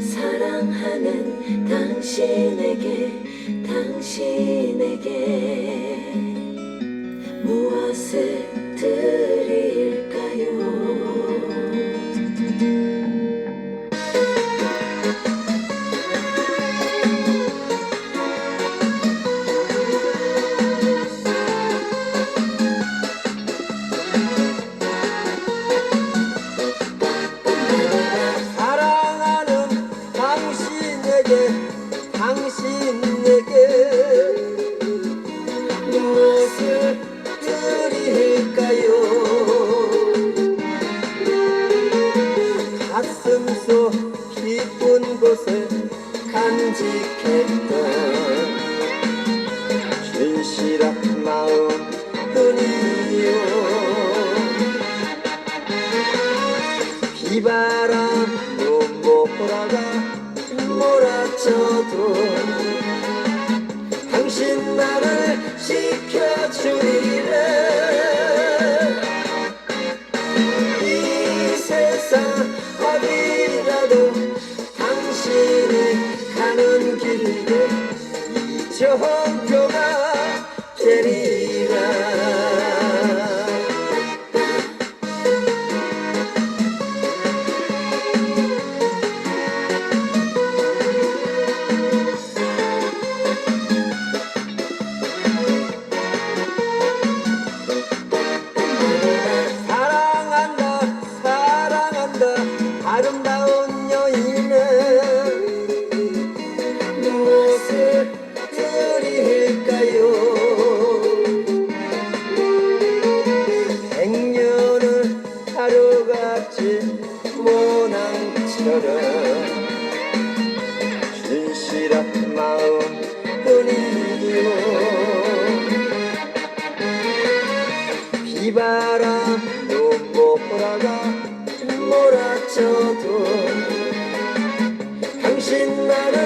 사랑하는 당신에게 당신에게 무엇을 드릴 당신에게 무엇을 드릴까요? 가슴 속 깊은 곳에 간직했던 진실한 마음 뿐이요. 비바람 눈보라가 몰아쳐도 당신 나를 지켜주리래. 이 세상 어디라도 당신이 가는 길에 이정 진실한 마음 뿐이요. 비바람 눈보라가 몰아쳐도 당신 나를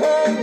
라